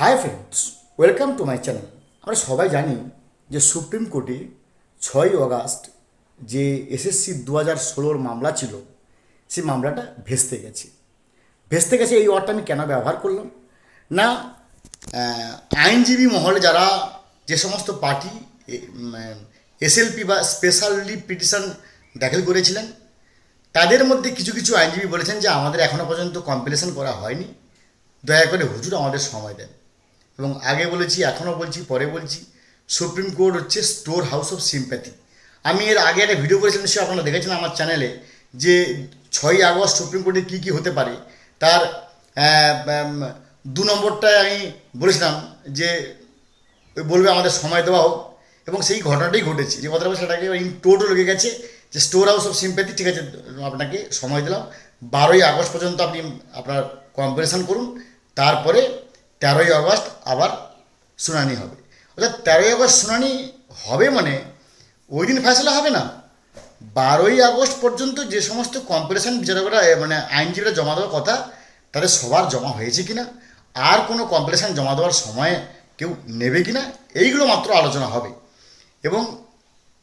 Hi friends welcome to my channel আমরা সবাই জানি যে সুপ্রিম কোর্টে ছয় অগাস্ট যে এসএসসি দু হাজার ষোলোর মামলা ছিল, সেই মামলাটা ভেস্তে গেছে। ভেস্তে গেছে এই ওয়ার্ডটা আমি কেন ব্যবহার করলাম? না আইনজীবী মহলে যারা যে সমস্ত পার্টি এসএলপি বা স্পেশালি পিটিশন দাখিল করেছিলেন, তাদের মধ্যে কিছু কিছু আইনজীবী বলেছেন যে আমাদের এখনও পর্যন্ত কম্পিলেশন করা হয়নি। দয়া করে হুজুর আমাদের সময় দেন। এবং আগে বলেছি, এখনও বলছি, পরে বলছি, সুপ্রিম কোর্ট হচ্ছে স্টোর হাউস অফ সিম্প্যাথি। আমি এর আগে একটা ভিডিও করেছিলাম নিশ্চয়ই আপনারা দেখেছেন আমার চ্যানেলে, যে ছয়ই আগস্ট সুপ্রিম কোর্টে কী কী হতে পারে। তার দু নম্বরটায় আমি বলেছিলাম যে বলবে আমাদের সময় দেওয়া হোক, এবং সেই ঘটনাটাই ঘটেছে। যে কথাটা সেটাকে ইন টোটো লেগে গেছে যে স্টোর হাউস অফ সিম্প্যাথি, ঠিক আছে, আপনাকে সময় দিলাম। বারোই আগস্ট পর্যন্ত আপনি আপনার কম্পারিশন করুন, তারপরে তেরোই আগস্ট আবার শুনানি হবে। অর্থাৎ তেরোই আগস্ট শুনানি হবে মানে ওই দিন ফেসলা হবে না। বারোই আগস্ট পর্যন্ত যে সমস্ত কম্পারিশন বিচারকরা মানে আইনজীবীরা জমা দেওয়ার কথা, তাদের সবার জমা হয়েছে কিনা? আর কোনো কম্পারিশন জমা দেওয়ার সময়ে কেউ নেবে কিনা? এইগুলো মাত্র আলোচনা হবে। এবং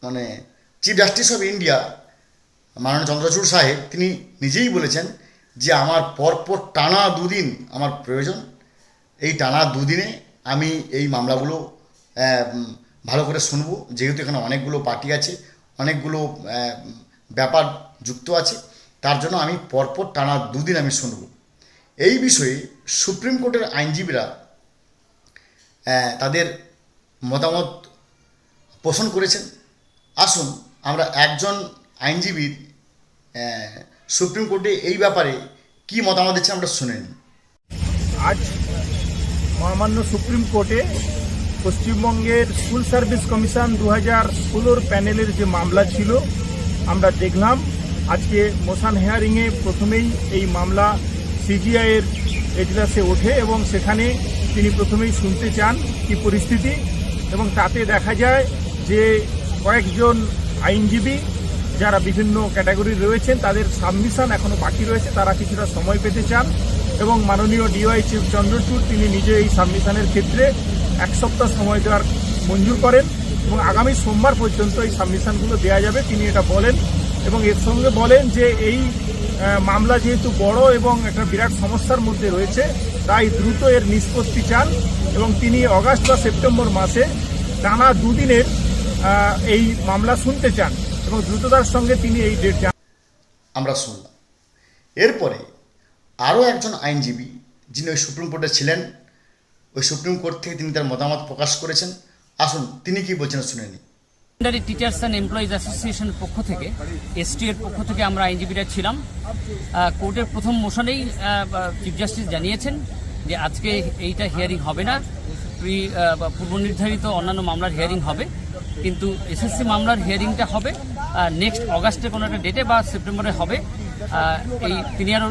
মানে চিফ জাস্টিস অফ ইন্ডিয়া মাননীয় চন্দ্রচূড় সাহেব, তিনি নিজেই বলেছেন যে, আমার পরপর টানা দুদিন আমার প্রয়োজন। এই টানা দুদিনে আমি এই মামলাগুলো ভালো করে শুনব। যেহেতু এখানে অনেকগুলো পার্টি আছে, অনেকগুলো ব্যাপার যুক্ত আছে, তার জন্য আমি পরপর টানা দুদিন আমি শুনব। এই বিষয়ে সুপ্রিম কোর্টের আইনজীবীরা তাদের মতামত পোষণ করেছেন। আসুন, আমরা একজন আইনজীবীর সুপ্রিম কোর্টে এই ব্যাপারে কি মতামত দিচ্ছেন আমরা শুনে নিই। আজ মহামান্য সুপ্রিম কোর্টে পশ্চিমবঙ্গের স্কুল সার্ভিস কমিশন দু হাজার ষোলোর প্যানেলের যে মামলা ছিল, আমরা দেখলাম। আজকে মোশন হেয়ারিংয়ে প্রথমেই এই মামলা সিজিআইয়ের এজলাসে ওঠে এবং সেখানে তিনি প্রথমেই শুনতে চান কি পরিস্থিতি এবং তাতে দেখা যায় যে কয়েকজন আইনজীবী যারা বিভিন্ন ক্যাটাগরি রয়েছেন, তাদের সাবমিশন এখনও বাকি রয়েছে, তারা কিছুটা সময় পেতে চান। এবং মাননীয় ডিওয়াই চিফ চন্দ্রচূড়, তিনি নিজে এই সাবমিশনের ক্ষেত্রে এক সপ্তাহ সময় দেওয়ার মঞ্জুর করেন এবং আগামী সোমবার পর্যন্ত এই সাবমিশনগুলো দেওয়া যাবে। তিনি এটা বলেন এবং এর সঙ্গে বলেন যে এই মামলা যেহেতু বড় এবং একটা বিরাট সমস্যার মধ্যে রয়েছে, তাই দ্রুত এর নিষ্পত্তি চান এবং তিনি অগাস্ট বা সেপ্টেম্বর মাসে টানা দুদিনের এই মামলা শুনতে চান এবং দ্রুততার সঙ্গে তিনি এই ডেট আমরা শুনলাম। এরপরে আরও একজন আইনজীবী যিনি ওই সুপ্রিম কোর্টে ছিলেন ওই সুপ্রিম কোর্ট থেকে তিনি তার মতামত প্রকাশ করেছেন। আসুন তিনি কি বলছেন শুনে নিই। সেকেন্ডারি টিচার্স অ্যান্ড এমপ্লয়িজ অ্যাসোসিয়েশনের পক্ষ থেকে এসটি এর পক্ষ থেকে আমরা আইনজীবীরা ছিলাম। কোর্টের প্রথম মোশনেই চিফ জাস্টিস জানিয়েছেন যে আজকে এইটা হিয়ারিং হবে না। প্রি আহ, বা পূর্ব নির্ধারিত অন্যান্য মামলার হিয়ারিং হবে। কিন্তু এসএসসি মামলার হিয়ারিংটা হবে নেক্সট অগাস্টে কোনো একটা ডেটে বা সেপ্টেম্বরে হবে। এই তিনি আরও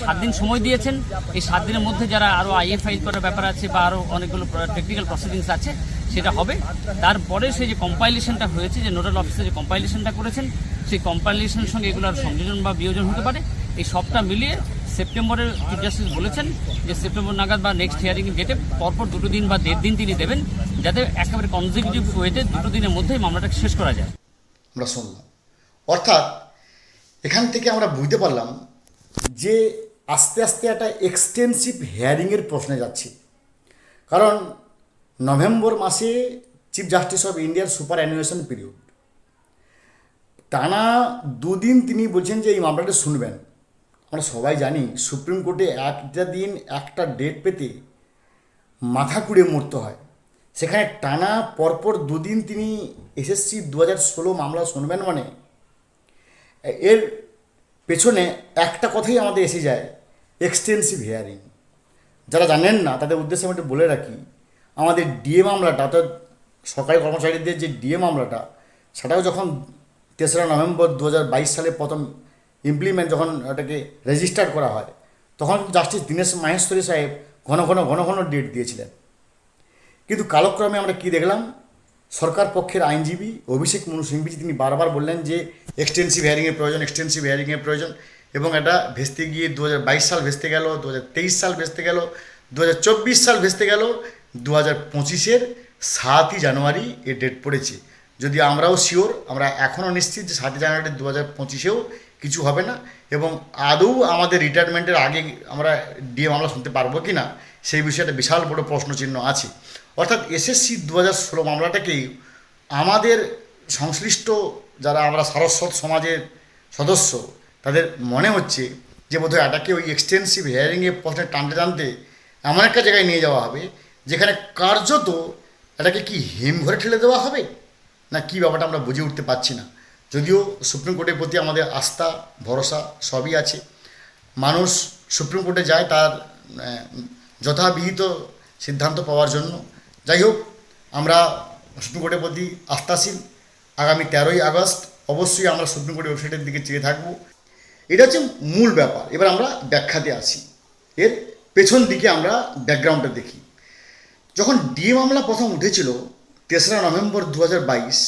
সাত দিন সময় দিয়েছেন। এই সাত দিনের মধ্যে যারা আরও আইএ ফাইল করার ব্যাপার আছে বা আরও অনেকগুলো টেকনিক্যাল প্রসিডিংস আছে, সেটা হবে। তারপরে সেই যে কম্পাইলেশনটা হয়েছে, যে নোডাল অফিসে যে কম্পাইলেশনটা করেছেন, সেই কম্পাইলেশনের সঙ্গে এগুলোর সংযোজন বা বিয়োজন হতে পারে। এই সবটা মিলিয়ে সেপ্টেম্বরে চিফ জাস্টিস বলেছেন যে সেপ্টেম্বর নাগাদ বা নেক্সট হিয়ারিং ডেটে পরপর দুটো দিন বা দেড় দিন তিনি দেবেন, যাতে একেবারে কনজিকিউটিভ ওয়েতে দুটো দিনের মধ্যেই মামলাটা শেষ করা যায়। আমরা শুনলাম। অর্থাৎ এখান থেকে আমরা বুঝতে পারলাম যে আস্তে আস্তে একটা এক্সটেন্সিভ হেয়ারিংয়ের প্রশ্নে যাচ্ছি। কারণ নভেম্বর মাসে চিফ জাস্টিস অফ ইন্ডিয়ার সুপার অ্যানুয়েশন পিরিয়ড টানা দুদিন তিনি বলছেন যে এই মামলাটা শুনবেন। আমরা সবাই জানি সুপ্রিম কোর্টে একটা দিন, একটা ডেট পেতে মাথা কুড়ে মরতে হয়। সেখানে টানা পরপর দুদিন তিনি এসএসসি দু হাজার ষোলো মামলা শুনবেন মানে এর পেছনে একটা কথাই আমাদের এসে যায় এক্সটেন্সিভ হিয়ারিং যারা জানেন না, তাদের উদ্দেশ্যে আমি একটু বলে রাখি, আমাদের ডিএ মামলাটা অর্থাৎ সরকারি কর্মচারীদের যে ডিএ মামলাটা সেটাও যখন তেসরা নভেম্বর দু হাজার বাইশ সালে প্রথম ইমপ্লিমেন্ট যখন ওটাকে রেজিস্টার করা হয়, তখন জাস্টিস দীনেশ মাহেশ্বরী সাহেব ঘন ঘন ঘন ঘন ডেট দিয়েছিলেন। কিন্তু কালক্রমে আমরা কি দেখলাম? সরকার পক্ষের আইনজীবী অভিষেক মনু সিংভিজি তিনি বারবার বললেন যে এক্সটেন্সিভ হিয়ারিংয়ের প্রয়োজন এক্সটেন্সিভ হিয়ারিংয়ের প্রয়োজন এবং এটা ভেস্তে গিয়ে দু হাজার বাইশ সাল ভেস্তে গেল দু হাজার তেইশ সাল ভেস্তে গেল দু হাজার চব্বিশ সাল ভেস্তে গেল দু হাজার পঁচিশের সাতই জানুয়ারি এ ডেট পড়েছে। যদি আমরাও শিওর আমরা এখনও নিশ্চিত যে সাতই জানুয়ারি দু হাজার পঁচিশেও কিছু হবে না এবং আদৌ আমাদের রিটায়ারমেন্টের আগে আমরা ডিএ মামলা শুনতে পারব কি না সেই বিষয়ে একটা বিশাল বড় প্রশ্নচিহ্ন আছে। অর্থাৎ এসএসসি দু হাজার ষোলো মামলাটাকেই আমাদের সংশ্লিষ্ট যারা আমরা সারস্বত সমাজের সদস্য, তাদের মনে হচ্ছে যে বোধহয় এটাকে ওই এক্সটেন্সিভ হিয়ারিংয়ে প্রশ্নে টানতে টানতে এমন একটা জায়গায় নিয়ে যাওয়া হবে, যেখানে কার্যত এটাকে কি হিমঘরে ঠেলে দেওয়া হবে? না কি ব্যাপারটা আমরা বুঝে উঠতে পারছি না। যদিও সুপ্রিম কোর্টের প্রতি আমাদের আস্থা, ভরসা সবই আছে। মানুষ সুপ্রিম কোর্টে যায় তার যথাবিহিত সিদ্ধান্ত পাওয়ার জন্য। যাই হোক আমরা সুপ্রিম কোর্টের প্রতি আস্থাশীল। আগামী তেরোই আগস্ট অবশ্যই আমরা সুপ্রিম কোর্টের ওয়েবসাইটের দিকে চেয়ে থাকব। এটা হচ্ছে মূল ব্যাপার। এবার আমরা ব্যাখ্যাতে আসি। এর পেছন দিকে আমরা ব্যাকগ্রাউন্ডটা দেখি। যখন ডিএ মামলা প্রথম উঠেছিল তেসরা নভেম্বর দু হাজার বাইশ,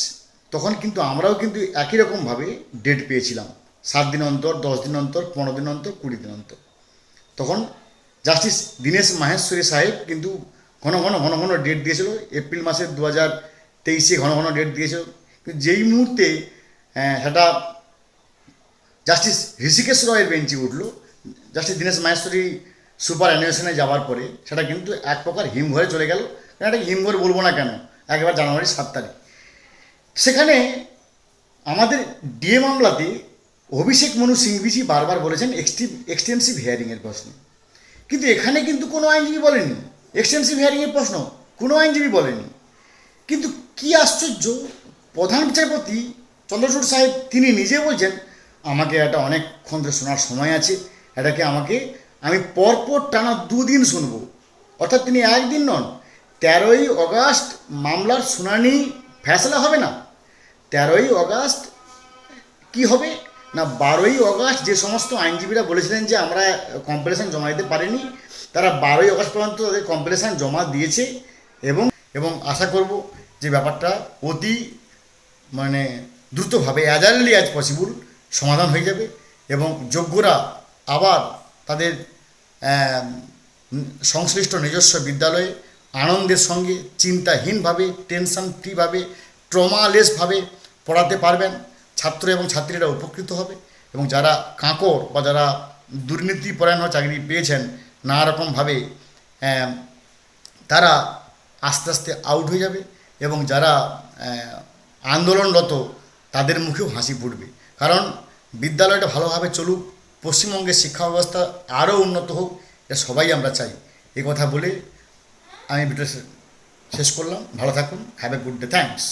তখন কিন্তু আমরাও কিন্তু একই রকমভাবে ডেট পেয়েছিলাম। সাত দিন অন্তর, দশ দিন অন্তর, পনেরো দিন অন্তর, কুড়ি দিন অন্তর। তখন জাস্টিস দীনেশ মাহেশ্বরী সাহেব কিন্তু ঘন ঘন ঘন ঘন ডেট দিয়েছিল এপ্রিল মাসের দু হাজার তেইশে ঘন ঘন ডেট দিয়েছিল। যেই মুহূর্তে সেটা জাস্টিস ঋষিকেশ রয়ের বেঞ্চে উঠল জাস্টিস দীনেশ মাহেশ্বরী সুপার অ্যানিমেশনে যাওয়ার পরে, সেটা কিন্তু এক প্রকার হিমঘরে চলে গেল। এটা হিমঘর বলব না কেন? একবার জানুয়ারি সাত তারিখ। সেখানে আমাদের ডিএ মামলাতে অভিষেক মনু সিংভিজি বারবার বলেছেন এক্সটেন্সিভ হিয়ারিংয়ের প্রশ্নে। কিন্তু এখানে কিন্তু কোনো আইনজীবী বলেনি এক্সটেন্সিভ হিয়ারিংয়ের প্রশ্ন, কোনো আইনজীবী বলেনি কিন্তু কি আশ্চর্য, প্রধান বিচারপতি চন্দ্রচূড় সাহেব, তিনি নিজে বলছেন, আমাকে এটা অনেকক্ষণ ধরে শোনার সময় আছে, এটাকে আমাকে, আমি পরপর টানা দুদিন শুনব। অর্থাৎ তিনি একদিন নন, তেরোই অগাস্ট মামলার শুনানি ফেসলা হবে না? তেরোই অগাস্ট কি হবে? না বারোই অগাস্ট যে সমস্ত আইনজীবীরা বলেছিলেন যে আমরা কম্পিলেশন জমা দিতে পারিনি তারা বারোই অগস্ট পর্যন্ত তাদের কম্পিলেশন জমা দিয়েছে এবং এবং আশা করব যে ব্যাপারটা অতি মানে দ্রুতভাবে অ্যাজ আর্লি অ্যাজ পসিবল সমাধান হয়ে যাবে এবং যোগ্যরা আবার তাদের সংশ্লিষ্ট নিজস্ব বিদ্যালয়ে আনন্দের সঙ্গে, চিন্তাহীনভাবে টেনশন ফ্রিভাবে ট্রমালেসভাবে পড়াতে পারবেন। ছাত্র এবং ছাত্রীরা উপকৃত হবে এবং যারা কাঁকড় বা যারা দুর্নীতিপরায়ণ চাকরি পেয়েছেন নানা রকমভাবে তারা আস্তে আস্তে আউট হয়ে যাবে এবং যারা আন্দোলনরত তাদের মুখেও হাসি ফুটবে। কারণ বিদ্যালয়টা ভালোভাবে চলুক, পশ্চিমবঙ্গের শিক্ষা ব্যবস্থা আরও উন্নত হোক, এটা সবাই আমরা চাই। এই কথা বলে আমি ভিডিও শেষ করলাম। ভালো থাকুন। Have a good day thanks